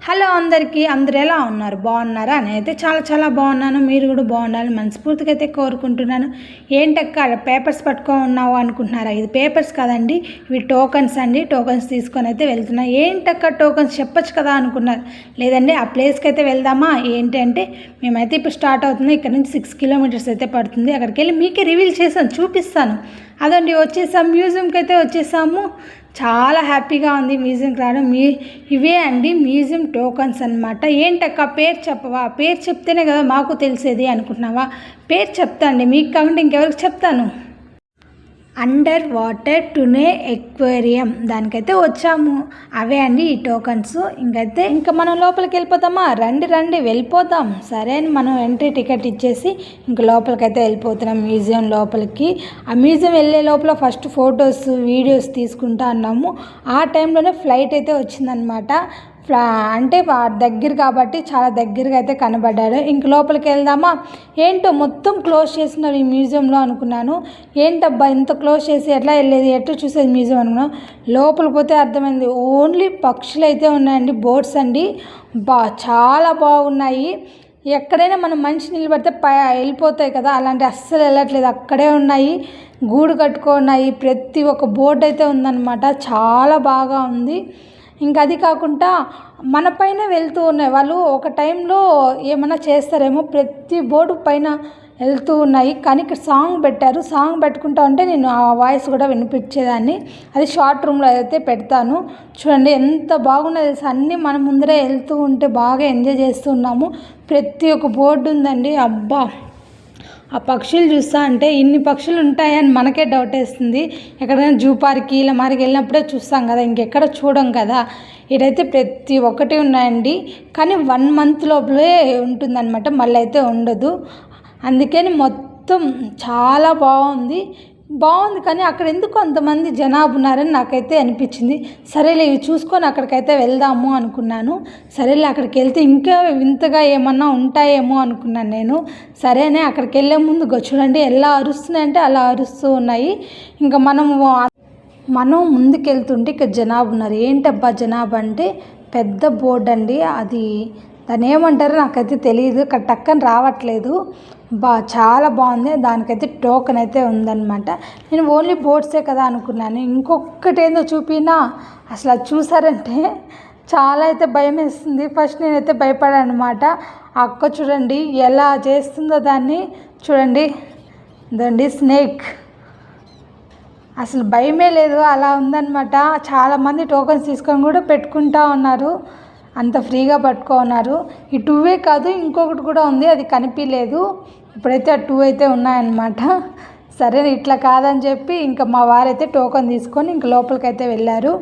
Hello అందరికీ అందరు ఎలా ఉన్నారు? బాగున్నారా? నేనైతే చాలా చాలా బాగున్నాను. మీరు కూడా బాగుండాలని మనస్ఫూర్తిగా అయితే కోరుకుంటున్నాను. ఏంటక్క పేపర్స్ పట్టుకో ఉన్నావు అనుకుంటున్నారా? ఇది పేపర్స్ కదండి. ఇవి టోకన్స్ అండి. టోకన్స్ తీసుకొని అయితే వెళ్తున్నా. ఏంటక్క టోకన్స్? చెప్పొచ్చు కదా అనుకున్నారు. లేదండి ఆ ప్లేస్కి అయితే వెళ్దామా? ఏంటి అంటే మేమైతే ఇప్పుడు స్టార్ట్ అవుతుంది. ఇక్కడ నుంచి సిక్స్ కిలోమీటర్స్ అయితే పడుతుంది. అక్కడికి వెళ్ళి మీకే రివీల్ చేశాను చూపిస్తాను. అదండి వచ్చేసాం. మ్యూజియంకి అయితే వచ్చేసాము. చాలా హ్యాపీగా ఉంది మ్యూజియంకి రావడం మీ ఇవే అండి మ్యూజియం టోకన్స్ అనమాట ఏంటక్క పేరు చెప్పవా? పేరు చెప్తేనే కదా మాకు తెలిసేది అనుకుంటున్నావా? పేరు చెప్తా అండి. మీకు కాకుండా ఇంకెవరికి చెప్తాను? అండర్ వాటర్ టునే ఎక్వేరియం దానికైతే వచ్చాము. అవే అండి ఈ టోకన్స్ ఇంకైతే ఇంకా మనం లోపలికి వెళ్ళిపోతామా? రండి రండి వెళ్ళిపోతాం. సరే అని మనం ఎంట్రీ టికెట్ ఇచ్చేసి ఇంక లోపలికైతే వెళ్ళిపోతున్నాం మ్యూజియం లోపలికి. ఆ మ్యూజియం వెళ్ళే లోపల ఫస్ట్ ఫొటోస్ వీడియోస్ తీసుకుంటా అన్నాము. ఆ టైంలోనే ఫ్లైట్ అయితే వచ్చిందనమాట అంటే వాడు దగ్గర కాబట్టి చాలా దగ్గరగా అయితే కనబడ్డాడు. ఇంక లోపలికి వెళ్దామా? ఏంటో మొత్తం క్లోజ్ చేస్తున్నారు ఈ మ్యూజియంలో అనుకున్నాను. ఏంటబ్బా ఇంత క్లోజ్ చేసి ఎట్లా వెళ్ళేది? ఎట్లా చూసేది మ్యూజియం అనుకున్నాను. లోపలికి పోతే అర్థమైంది ఓన్లీ పక్షులు అయితే ఉన్నాయండి బోట్స్ అండి. బా చాలా బాగున్నాయి. ఎక్కడైనా మనం మనిషి నిలబడితే పై వెళ్ళిపోతాయి కదా. అలాంటి అస్సలు వెళ్ళట్లేదు. అక్కడే ఉన్నాయి. గూడు కట్టుకున్నాయి ప్రతి ఒక్క బోర్డు అయితే ఉందన్నమాట. చాలా బాగా ఉంది. ఇంకా అది కాకుండా మన పైన వెళ్తూ ఉన్నాయి. వాళ్ళు ఒక టైంలో ఏమైనా చేస్తారేమో ప్రతి బోర్డు పైన వెళ్తూ ఉన్నాయి. కానీ ఇక్కడ సాంగ్ పెట్టారు. సాంగ్ పెట్టుకుంటా ఉంటే నేను ఆ వాయిస్ కూడా వినిపించేదాన్ని. అది షార్ట్ రూమ్లో అయితే పెడతాను. చూడండి ఎంత బాగున్నది అన్నీ మన ముందరే వెళ్తూ ఉంటే బాగా ఎంజాయ్ చేస్తున్నాము ప్రతి ఒక్క బోర్డు ఉందండి. అబ్బా! ఆ పక్షులు చూస్తా అంటే ఇన్ని పక్షులు ఉంటాయని మనకే డౌట్ వేస్తుంది. ఎక్కడైనా జూ పార్క్ ఇలా మారికి వెళ్ళినప్పుడే చూస్తాం కదా ఇంకెక్కడ చూడం కదా? ఇదైతే ప్రతి ఒక్కటి ఉన్నాయండి. కానీ వన్ మంత్ లోపలే ఉంటుందన్నమాట మళ్ళీ అయితే ఉండదు. అందుకని మొత్తం చాలా బాగుంది. బాగుంది కానీ అక్కడ ఎందుకు అంతమంది జనాభా ఉన్నారని నాకైతే అనిపించింది. సరేలే ఇవి చూసుకొని అక్కడికైతే వెళ్దాము అనుకున్నాను. సరేలే అక్కడికి వెళ్తే ఇంకా వింతగా ఏమన్నా ఉంటాయేమో అనుకున్నాను నేను. సరేనే అక్కడికి వెళ్ళే ముందు చూడండి ఎలా అరుస్తున్నాయంటే అలా అరుస్తూ ఉన్నాయి. ఇంకా మనము మనం ముందుకెళ్తుంటే ఇక్కడ జనాభా ఉన్నారు. ఏంటబ్బా జనాభా అంటే? పెద్ద బోర్డు అండి అది దాన్ని ఏమంటారో నాకైతే తెలియదు ఇక్కడ టక్కని రావట్లేదు. బా చాలా బాగుంది. దానికైతే టోకెన్ అయితే ఉందన్నమాట. నేను ఓన్లీ బోర్డ్సే కదా అనుకున్నాను. ఇంకొకటి ఏందో చూపినా అసలు అది చూసారంటే చాలా అయితే భయం వేస్తుంది ఫస్ట్ నేనైతే భయపడాను అనమాట అక్క చూడండి ఎలా చేస్తుందో దాన్ని చూడండి. దండి స్నేక్ అసలు భయమే లేదు. అలా ఉందన్నమాట. చాలామంది టోకన్స్ తీసుకొని కూడా పెట్టుకుంటా ఉన్నారు. అంత ఫ్రీగా పట్టుకున్నారు. ఈ టూవే కాదు ఇంకొకటి కూడా ఉంది అది కనిపించలేదు ఇప్పుడైతే ఆ టూ అయితే ఉన్నాయన్నమాట. సరే ఇట్లా కాదని చెప్పి ఇంకా మా వారైతే టోకన్ తీసుకొని ఇంక లోపలికైతే వెళ్ళారు.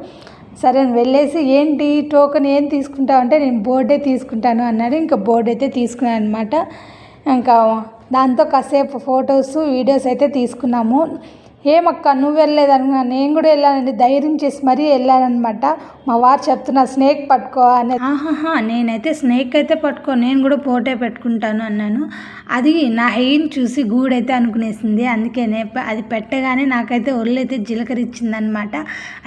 సరే అని వెళ్ళేసి ఏంటి టోకెన్ ఏం తీసుకుంటావు అంటే నేను బోర్డే తీసుకుంటాను అన్నాడు ఇంకా బోర్డు అయితే తీసుకున్నాను అనమాట ఇంకా దాంతో కాసేపు ఫొటోస్ వీడియోస్ అయితే తీసుకున్నాము. ఏమక్క నువ్వు వెళ్ళలేదు నేను కూడా వెళ్ళానండి ధైర్యం చేసి మరీ వెళ్ళానమాట మా వారు చెప్తున్నా స్నేక్ పట్టుకో అని ఆహాహా నేనైతే స్నేక్ అయితే పట్టుకో నేను కూడా పోటే పెట్టుకుంటాను అన్నాను. అది నా హెయిన్ చూసి గూడైతే అనుకునేసింది. అందుకే అది పెట్టగానే నాకైతే ఒళ్ళు అయితే జిలకరిచ్చింది అనమాట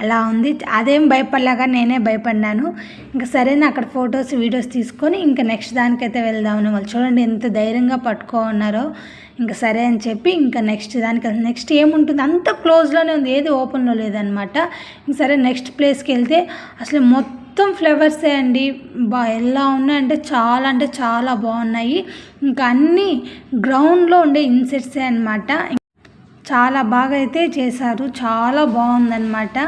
అలా ఉంది. అదేం భయపడలాగా నేనే భయపడ్డాను ఇంకా సరేనా అక్కడ ఫొటోస్ వీడియోస్ తీసుకొని ఇంకా నెక్స్ట్ దానికైతే వెళ్దామని వాళ్ళు. చూడండి ఎంత ధైర్యంగా పట్టుకో ఉన్నారో ఇంకా సరే అని చెప్పి ఇంకా నెక్స్ట్ దానికి నెక్స్ట్ ఏముంటుంది? అంత క్లోజ్లోనే ఉంది. ఏది ఓపెన్లో లేదనమాట ఇంక సరే నెక్స్ట్ ప్లేస్కి వెళ్తే అసలు మొత్తం ఫ్లేవర్సే అండి. బా ఎలా ఉన్నాయంటే చాలా అంటే చాలా బాగున్నాయి. ఇంకా అన్నీ గ్రౌండ్లో ఉండే ఇన్సెట్సే అనమాట చాలా బాగా అయితే చేశారు. చాలా బాగుందన్నమాట.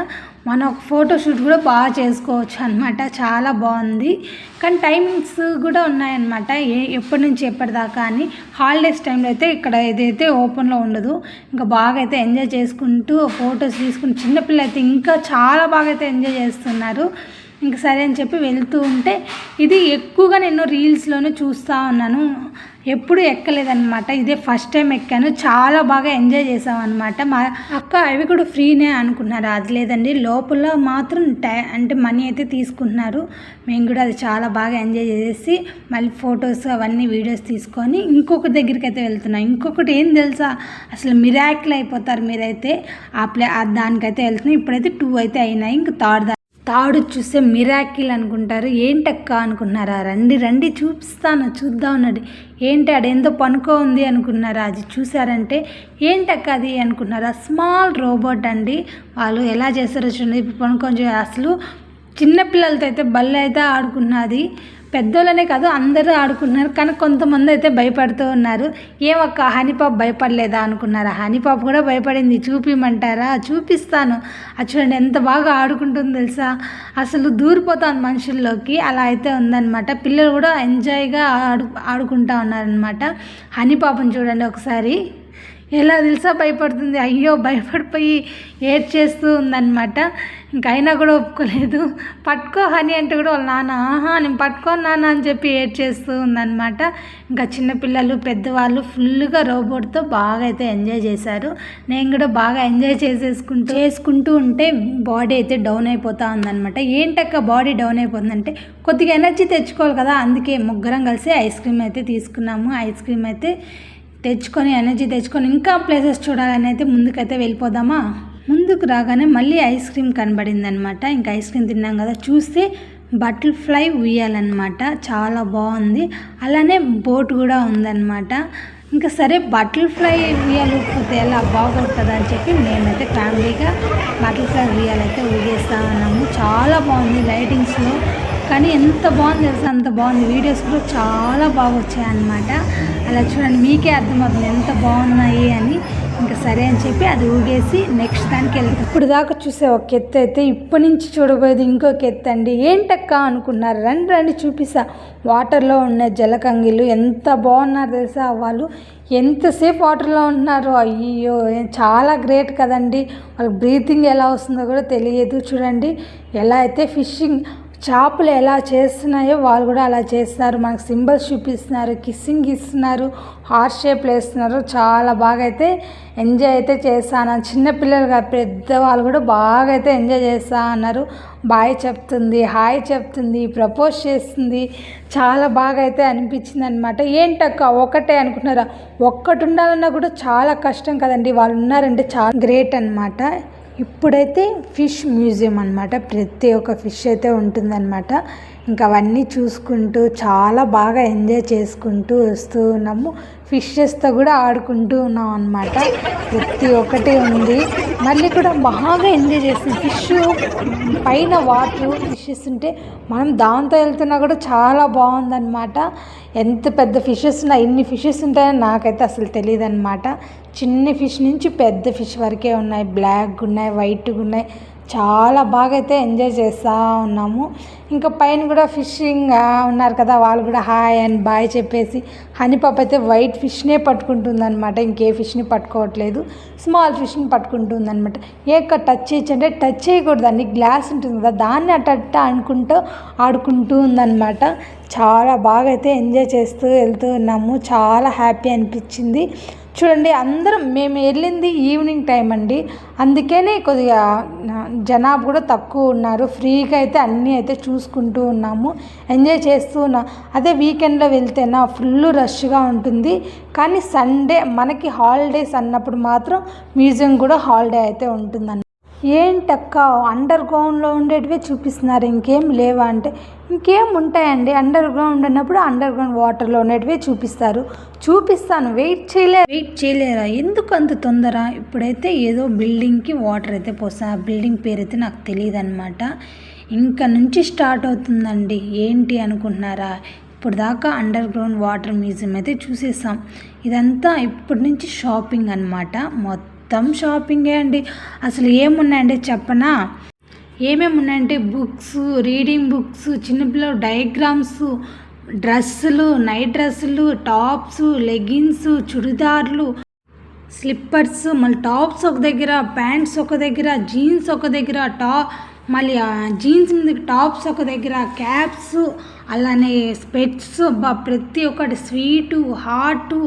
మనం ఒక ఫోటోషూట్ కూడా బాగా చేసుకోవచ్చు అనమాట చాలా బాగుంది. కానీ టైమింగ్స్ కూడా ఉన్నాయన్నమాట. ఏ ఎప్పటి నుంచి ఎప్పటిదాకా అని. హాలిడేస్ టైంలో అయితే ఇక్కడ ఏదైతే ఓపెన్లో ఉండదు ఇంకా బాగా అయితే ఎంజాయ్ చేసుకుంటూ ఫొటోస్ తీసుకుని చిన్నపిల్లలు అయితే ఇంకా చాలా బాగా అయితే ఎంజాయ్ చేస్తున్నారు. ఇంక సరే అని చెప్పి వెళ్తూ ఉంటే ఇది ఎక్కువగా నేను రీల్స్లోనే చూస్తూ ఉన్నాను. ఎప్పుడు ఎక్కలేదన్నమాట. ఇదే ఫస్ట్ టైం ఎక్కాను. చాలా బాగా ఎంజాయ్ చేసామన్నమాట మా అక్క అవి కూడా ఫ్రీనే అనుకున్నారు. అది లేదండి లోపల మాత్రం టై అంటే మనీ అయితే తీసుకుంటున్నారు. మేము కూడా అది చాలా బాగా ఎంజాయ్ చేసి మళ్ళీ ఫొటోస్ అవన్నీ వీడియోస్ తీసుకొని ఇంకొక దగ్గరికి అయితే వెళ్తున్నాం. ఇంకొకటి ఏం తెలుసా? అసలు మిరాకిల్ అయిపోతారు మీరైతే. ఆ ప్లే దానికైతే వెళ్తున్నాం. ఇప్పుడైతే టూ అయితే అయినాయి. ఇంక థర్డ్ తాడు చూస్తే మిరాకిల్ అనుకుంటారు. ఏంటక్క అనుకున్నారా? రండి రండి చూపిస్తాను చూద్దాం అన్నది. ఏంటి అదేందో పనుకో ఉంది అనుకున్నారా? అది చూసారంటే ఏంటక్క అది అనుకున్నారా? స్మాల్ రోబోట్ అండి. వాళ్ళు ఎలా చేస్తారో చూడండి. ఇప్పుడు పనుకొని అసలు చిన్నపిల్లలతో అయితే బల్ల అయితే ఆడుకున్నది. పెద్దోళ్ళనే కాదు అందరూ ఆడుకుంటున్నారు. కానీ కొంతమంది అయితే భయపడుతూ ఉన్నారు. ఏమక్క హనీపాప్ భయపడలేదా అనుకున్నారా? హనీపాప్ కూడా భయపడింది. చూపిమంటారా? చూపిస్తాను. అది చూడండి ఎంత బాగా ఆడుకుంటుందో తెలుసా? అసలు దూరిపోతాను మనుషుల్లోకి. అలా అయితే ఉందన్నమాట. పిల్లలు కూడా ఎంజాయ్గా ఆడు ఆడుకుంటా ఉన్నారనమాట హనీపాపని చూడండి ఒకసారి. ఎలా తెలుసా భయపడుతుంది? అయ్యో భయపడిపోయి ఏడ్ చేస్తూ ఉందనమాట ఇంక అయినా కూడా ఒప్పుకోలేదు. పట్టుకో హని అంటే కూడా వాళ్ళ నాన్న ఆహా నేను పట్టుకోను నాన్న అని చెప్పి ఏడ్ చేస్తూ ఉందనమాట ఇంకా చిన్నపిల్లలు పెద్దవాళ్ళు ఫుల్గా రోబోట్తో బాగా అయితే ఎంజాయ్ చేశారు. నేను కూడా బాగా ఎంజాయ్ చేసేసుకుంటూ చేసుకుంటూ ఉంటే బాడీ అయితే డౌన్ అయిపోతూ ఉందనమాట ఏంటక్క బాడీ డౌన్ అయిపోతుందంటే కొద్దిగా ఎనర్జీ తెచ్చుకోవాలి కదా. అందుకే ముగ్గురం కలిసి ఐస్ క్రీమ్ అయితే తీసుకున్నాము. ఐస్ క్రీమ్ అయితే తెచ్చుకొని ఎనర్జీ తెచ్చుకొని ఇంకా ప్లేసెస్ చూడాలని అయితే ముందుకైతే వెళ్ళిపోదామా? ముందుకు రాగానే మళ్ళీ ఐస్ క్రీమ్ కనబడింది అనమాట ఇంకా ఐస్ క్రీమ్ తిన్నాం కదా చూస్తే బటర్ఫ్లై ఉయ్యాలన్నమాట. చాలా బాగుంది. అలానే బోట్ కూడా ఉందన్నమాట. ఇంకా సరే బటర్ఫ్లై ఉయ్యాలు ఊపితే ఎలా బాగోదు కదా అని చెప్పి మేమైతే ఫ్యామిలీగా బటర్ఫ్లై ఉయ్యాలైతే ఊగేస్తా ఉన్నాము. చాలా బాగుంది లైటింగ్స్లో కానీ ఎంత బాగుంది తెలుసా? అంత బాగుంది. వీడియోస్ కూడా చాలా బాగా వచ్చాయి అలా చూడండి మీకే అర్థమవుతుంది ఎంత బాగున్నాయి అని. ఇంకా సరే అని చెప్పి అది ఊగేసి నెక్స్ట్ దానికి వెళ్తాం. ఇప్పుడు దాకా చూసే ఒక ఎత్తు అయితే ఇప్పటి నుంచి చూడబోయేది ఇంకొక ఎత్తు అండి. ఏంటక్క అనుకున్నారు? రండి రండి చూపిస్తా. వాటర్లో ఉన్న జలకంగిలు ఎంత బాగున్నారు తెలుసా? వాళ్ళు ఎంతసేపు వాటర్లో ఉంటున్నారు? అయ్యో చాలా గ్రేట్ కదండి. వాళ్ళకి బ్రీతింగ్ ఎలా వస్తుందో కూడా తెలియదు. చూడండి ఎలా అయితే ఫిషింగ్ చేపలు ఎలా చేస్తున్నాయో వాళ్ళు కూడా అలా చేస్తున్నారు. మనకు సింబల్స్ చూపిస్తున్నారు కిస్సింగ్ ఇస్తున్నారు హార్ట్ షేప్లు వేస్తున్నారు. చాలా బాగా అయితే ఎంజాయ్ అయితే చేస్తాను చిన్నపిల్లలు కాదు పెద్దవాళ్ళు కూడా బాగా అయితే ఎంజాయ్ చేస్తా అన్నారు. బాయ్ చెప్తుంది హాయ్ చెప్తుంది ప్రపోజ్ చేస్తుంది. చాలా బాగా అయితే అనిపించింది అనమాట ఏంటక్క ఒకటే అనుకున్నారా? ఒక్కటి ఉండాలన్నా కూడా చాలా కష్టం కదండి. వాళ్ళు ఉన్నారంటే చాలా గ్రేట్ అనమాట ఇప్పుడైతే ఫిష్ మ్యూజియం అనమాట ప్రతి ఒక్క ఫిష్ అయితే ఉంటుందన్నమాట. ఇంకా అవన్నీ చూసుకుంటూ చాలా బాగా ఎంజాయ్ చేసుకుంటూ వస్తూ ఉన్నాము. ఫిషెస్తో కూడా ఆడుకుంటూ ఉన్నాం అనమాట ప్రతి ఒక్కటి ఉంది. మళ్ళీ కూడా బాగా ఎంజాయ్ చేస్తుంది ఫిష్ పైన వాటర్ ఫిషెస్ ఉంటే మనం దాంతో వెళ్తున్నా కూడా చాలా బాగుందన్నమాట. ఎంత పెద్ద ఫిషెస్ ఉన్నాయి ఎన్ని ఫిషెస్ ఉంటాయో నాకైతే అసలు తెలియదు అనమాట చిన్న ఫిష్ నుంచి పెద్ద ఫిష్ వరకే ఉన్నాయి. బ్లాక్ ఉన్నాయి వైట్గా ఉన్నాయి. చాలా బాగా అయితే ఎంజాయ్ చేస్తూ ఉన్నాము. ఇంకా పైన కూడా ఫిషింగ్ ఉన్నారు కదా వాళ్ళు కూడా హాయ్ అండ్ బాయ్ చెప్పేసి హనీపాప్ అయితే వైట్ ఫిష్నే పట్టుకుంటుంది అనమాట ఇంకే ఫిష్ని పట్టుకోవట్లేదు. స్మాల్ ఫిష్ని పట్టుకుంటుంది అనమాట ఏ టచ్ చేయొచ్చు అంటే టచ్ చేయకూడదండి గ్లాస్ ఉంటుంది కదా దాన్ని అట్ట అనుకుంటూ ఆడుకుంటూ ఉందన్నమాట. చాలా బాగా అయితే ఎంజాయ్ చేస్తూ వెళ్తూ ఉన్నాము. చాలా హ్యాపీ అనిపించింది. చూడండి అందరం మేము వెళ్ళింది ఈవినింగ్ టైం అండి. అందుకనే కొద్దిగా జనాభా కూడా తక్కువ ఉన్నారు. ఫ్రీగా అయితే అన్నీ అయితే చూసుకుంటూ ఉన్నాము. ఎంజాయ్ చేస్తూ ఉన్నాం. అదే వీకెండ్లో వెళ్తేనా ఫుల్ రష్గా ఉంటుంది. కానీ సండే మనకి హాలిడేస్ అన్నప్పుడు మాత్రం మ్యూజియం కూడా హాలిడే అయితే ఉంటుందన్న ఏంటక్క అండర్ గ్రౌండ్లో ఉండేటివే చూపిస్తున్నారు. ఇంకేం లేవా అంటే ఇంకేం ఉంటాయండి? అండర్ గ్రౌండ్ ఉన్నప్పుడు అండర్ గ్రౌండ్ వాటర్లో ఉండేటివే చూపిస్తారు. చూపిస్తాను. వెయిట్ చేయలే వెయిట్ చేయలేరా? ఎందుకు అంత తొందర? ఇప్పుడైతే ఏదో బిల్డింగ్కి వాటర్ అయితే పోస్తాను ఆ బిల్డింగ్ పేరు అయితే నాకు తెలియదు అనమాట ఇంకా నుంచి స్టార్ట్ అవుతుందండి. ఏంటి అనుకుంటున్నారా? ఇప్పుడు దాకా అండర్ గ్రౌండ్ వాటర్ మ్యూజియం అయితే చూసేసాం. ఇదంతా ఇప్పటి నుంచి షాపింగ్ అనమాట మొత్తం షాపింగే అండి. అసలు ఏమున్నాయండి చెప్పనా? ఏమేమి ఉన్నాయంటే బుక్స్ రీడింగ్ బుక్స్ చిన్నపిల్లల డయాగ్రామ్స్ డ్రెస్సులు నైట్ డ్రెస్సులు టాప్స్ లెగిన్స్ చుడిదార్లు స్లిప్పర్స్ మళ్ళీ టాప్స్ ఒక దగ్గర ప్యాంట్స్ ఒక దగ్గర జీన్స్ ఒక దగ్గర టాప్ మళ్ళీ జీన్స్ మీద టాప్స్ ఒక దగ్గర క్యాప్స్ అలానే స్పెట్స్ ప్రతి ఒక్కటి స్వీటు హాటు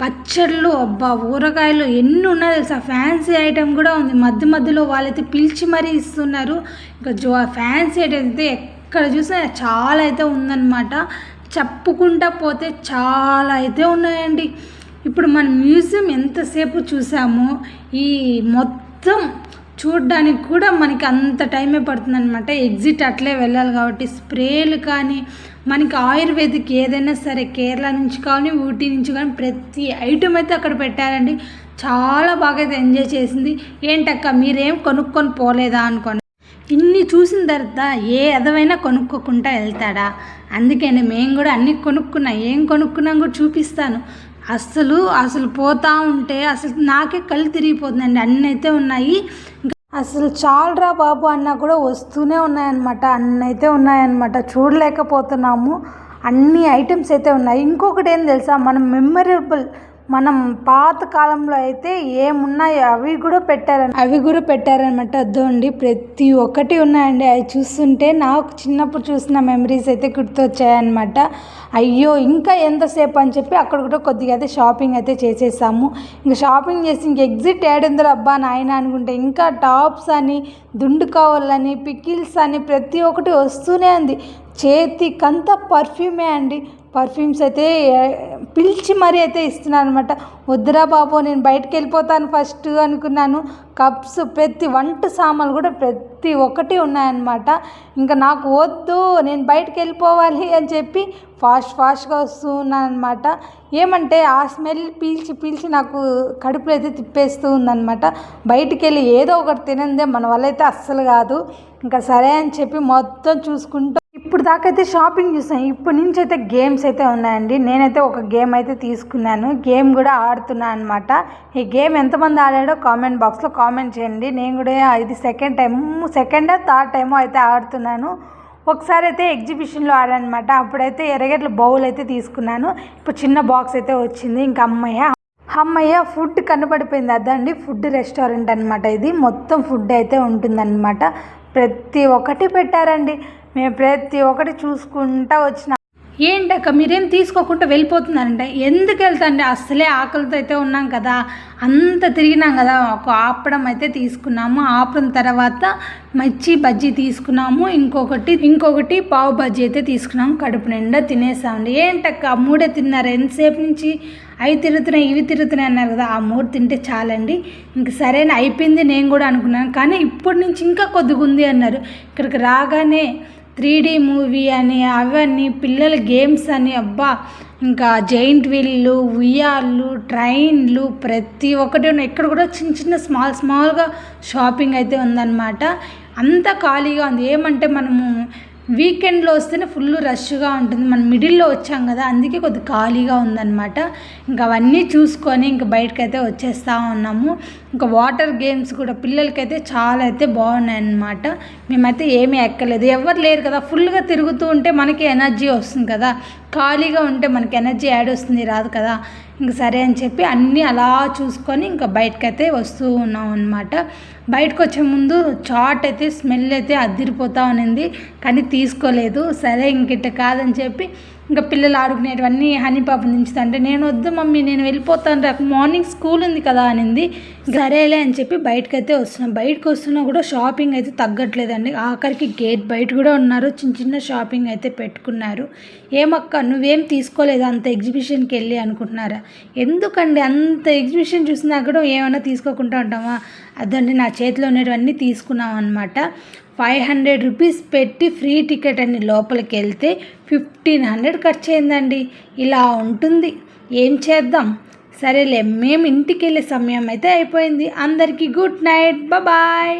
పచ్చళ్ళు అబ్బా ఊరగాయలు ఎన్ని ఉన్నాయో తెలుసా? ఫ్యాన్సీ ఐటెం కూడా ఉంది. మధ్య మధ్యలో వాళ్ళైతే పిలిచి మరీ ఇస్తున్నారు. ఇంకా జో ఫ్యాన్సీ ఐటెం అయితే ఎక్కడ చూసినా చాలా అయితే ఉందన్నమాట. చెప్పుకుంటా పోతే చాలా అయితే ఉన్నాయండి. ఇప్పుడు మన మ్యూజియం ఎంతసేపు చూసామో ఈ మొత్తం చూడడానికి కూడా మనకి అంత టైమే పడుతుంది అనమాట ఎగ్జిట్ అట్లే వెళ్ళాలి కాబట్టి స్ప్రేలు కానీ మనకి ఆయుర్వేదిక్ ఏదైనా సరే కేరళ నుంచి కానీ ఊటీ నుంచి కానీ ప్రతి ఐటమ్ అయితే అక్కడ పెట్టారండి. చాలా బాగా అయితే ఎంజాయ్ చేసింది. ఏంటక్క మీరేం కొనుక్కొని పోలేదా అనుకోండి. ఇన్ని చూసిన తర్వాత ఏ ఎదవైనా కొనుక్కోకుండా వెళ్తాడా? అందుకని మేము కూడా అన్ని కొనుక్కున్నా ఏం కొనుక్కున్నాం కూడా చూపిస్తాను. అసలు అసలు పోతా ఉంటే అసలు నాకే కళ్ళు తిరిగిపోతుందండి. అన్నీ అయితే ఉన్నాయి. అసలు చాలరా బాబు అన్నా కూడా వస్తూనే ఉన్నాయన్నమాట అన్నీ అయితే ఉన్నాయన్నమాట. చూడలేకపోతున్నాము. అన్ని ఐటమ్స్ అయితే ఉన్నాయి. ఇంకొకటి ఏం తెలుసా? మనం మెమరబుల్ మనం పాత కాలంలో అయితే ఏమున్నాయో అవి కూడా పెట్టారు అవి కూడా పెట్టారనమాట అద్దండి ప్రతి ఒక్కటి ఉన్నాయండి. అవి చూస్తుంటే నాకు చిన్నప్పుడు చూసిన మెమరీస్ అయితే గుర్తొచ్చాయన్నమాట. అయ్యో ఇంకా ఎంతసేపు అని చెప్పి అక్కడ కూడా కొద్దిగా అయితే షాపింగ్ అయితే చేసేసాము. ఇంకా షాపింగ్ చేసి ఇంక ఎగ్జిట్ ఏడుందరు అబ్బా నాయన అనుకుంటే ఇంకా టాప్స్ అని దుండు కావాలని పికిల్స్ అని ప్రతి ఒక్కటి వస్తూనే ఉంది. చేతికంతా పర్ఫ్యూమే అండి. పర్ఫ్యూమ్స్ అయితే పిలిచి మరీ అయితే ఇస్తున్నాను అనమాట వద్దురా బాబు నేను బయటకు వెళ్ళిపోతాను ఫస్ట్ అనుకున్నాను. కప్స్ ప్రతి వంట సామాన్లు కూడా ప్రతి ఒక్కటి ఉన్నాయన్నమాట. ఇంకా నాకు వద్దు నేను బయటకు వెళ్ళిపోవాలి అని చెప్పి ఫాస్ట్ ఫాస్ట్గా వస్తూ అనమాట ఏమంటే ఆ స్మెల్ పీల్చి పీల్చి నాకు కడుపులో అయితే తిప్పేస్తూ ఉందన్నమాట. బయటికి వెళ్ళి ఏదో ఒకటి తినందే మన వల్ల అయితే అస్సలు కాదు. ఇంకా సరే అని చెప్పి మొత్తం చూసుకుంటూ ఇప్పుడు దాకా అయితే షాపింగ్ చూసాం ఇప్పటి నుంచి అయితే గేమ్స్ అయితే ఉన్నాయండి. నేనైతే ఒక గేమ్ అయితే తీసుకున్నాను. గేమ్ కూడా ఆడుతున్నాను అనమాట ఈ గేమ్ ఎంతమంది ఆడాడో కామెంట్ బాక్స్లో కామెంట్ చేయండి. నేను కూడా ఇది సెకండ్ టైం సెకండ్ థర్డ్ టైమో అయితే ఆడుతున్నాను. ఒకసారి అయితే ఎగ్జిబిషన్లో ఆడానమాట అప్పుడైతే ఎరగట్ల బౌల్ అయితే తీసుకున్నాను. ఇప్పుడు చిన్న బాక్స్ అయితే వచ్చింది. ఇంకా అమ్మయ్య అమ్మయ్య ఫుడ్ కనబడిపోయింది అదండి ఫుడ్ రెస్టారెంట్ అనమాట ఇది. మొత్తం ఫుడ్ అయితే ఉంటుందన్నమాట. ప్రతి ఒక్కటి పెట్టారండి. మేము ప్రతి ఒక్కటి చూసుకుంటా వచ్చిన ఏంటక్క మీరేం తీసుకోకుండా వెళ్ళిపోతున్నారంటే? ఎందుకు వెళ్తాండి? అసలే ఆకలితో అయితే ఉన్నాం కదా. అంత తిరిగినాం కదా. ఒక ఆపడం అయితే తీసుకున్నాము. ఆపడం తర్వాత మచ్చి బజ్జీ తీసుకున్నాము. ఇంకొకటి ఇంకొకటి పావు బజ్జీ అయితే తీసుకున్నాము. కడుపు నిండా తినేసామండి. ఏంటక్క మూడే తిన్నారు. ఎంతసేపు నుంచి అవి తిరుగుతున్నాయి ఇవి తిరుగుతున్నాయి అన్నారు కదా. ఆ మూడు తింటే చాలండి. ఇంక సరైన అయిపోయింది నేను కూడా అనుకున్నాను. కానీ ఇప్పటి నుంచి ఇంకా కొద్దిగా ఉంది అన్నారు. ఇక్కడికి రాగానే త్రీ డీ మూవీ అని అవన్నీ పిల్లల గేమ్స్ అని అబ్బా! ఇంకా జైంట్ వీళ్ళు ఉయ్యాళ్ళు ట్రైన్లు ప్రతి ఒక్కటి ఉన్నాయి. ఇక్కడ కూడా చిన్న చిన్న స్మాల్ స్మాల్గా షాపింగ్ అయితే ఉందన్నమాట. అంత ఖాళీగా ఉంది. ఏమంటే మనము వీకెండ్లో వస్తేనే ఫుల్ రష్గా ఉంటుంది. మనం మిడిల్లో వచ్చాం కదా అందుకే కొద్ది ఖాళీగా ఉందన్నమాట. ఇంకా అవన్నీ చూసుకొని ఇంకా బయటకైతే వచ్చేస్తూ ఉన్నాము. ఇంకా వాటర్ గేమ్స్ కూడా పిల్లలకైతే చాలా అయితే బాగున్నాయి అన్నమాట మేమైతే ఏమీ ఎక్కలేదు. ఎవరు లేరు కదా. ఫుల్గా తిరుగుతూ ఉంటే మనకి ఎనర్జీ వస్తుంది కదా. ఖాళీగా ఉంటే మనకి ఎనర్జీ యాడ్ వస్తుంది. రాదు కదా. ఇంక సరే అని చెప్పి అన్నీ అలా చూసుకొని ఇంకా బయటకైతే వస్తూ ఉన్నాం అనమాట బయటకు వచ్చే ముందు చాట్ అయితే స్మెల్ అయితే అదిరిపోతూ ఉన్నింది. కానీ తీసుకోలేదు. సరే ఇంకిట కాదని చెప్పి ఇంకా పిల్లలు ఆడుకునేటివన్నీ హనీ పాప దించుతుంటే నేను వద్దు మమ్మీ నేను వెళ్ళిపోతాను రేపు మార్నింగ్ స్కూల్ ఉంది కదా అనింది. సరేలే అని చెప్పి బయటకైతే వస్తున్నాం. బయటకు వస్తున్నా కూడా షాపింగ్ అయితే తగ్గట్లేదండి. ఆఖరికి గేట్ బయట కూడా ఉన్నారు. చిన్న చిన్న షాపింగ్ అయితే పెట్టుకున్నారు. ఏమక్క నువ్వేం తీసుకోలేదు? అంత ఎగ్జిబిషన్కి వెళ్ళి అనుకుంటున్నారా? ఎందుకండి? అంత ఎగ్జిబిషన్ చూసినా కూడా ఏమైనా తీసుకోకుండా ఉంటామా? అదండి నా చేతిలో ఉన్నటువన్నీ తీసుకున్నాం అనమాట ఫైవ్ హండ్రెడ్ రూపీస్ పెట్టి ఫ్రీ టికెట్ అని లోపలికి వెళ్తే ఫిఫ్టీన్ హండ్రెడ్ ఖర్చు అయిందండి ఇలా ఉంటుంది. ఏం చేద్దాం? సరేలే మేము ఇంటికి వెళ్ళే సమయం అయితే అయిపోయింది. అందరికీ గుడ్ నైట్. బాయ్.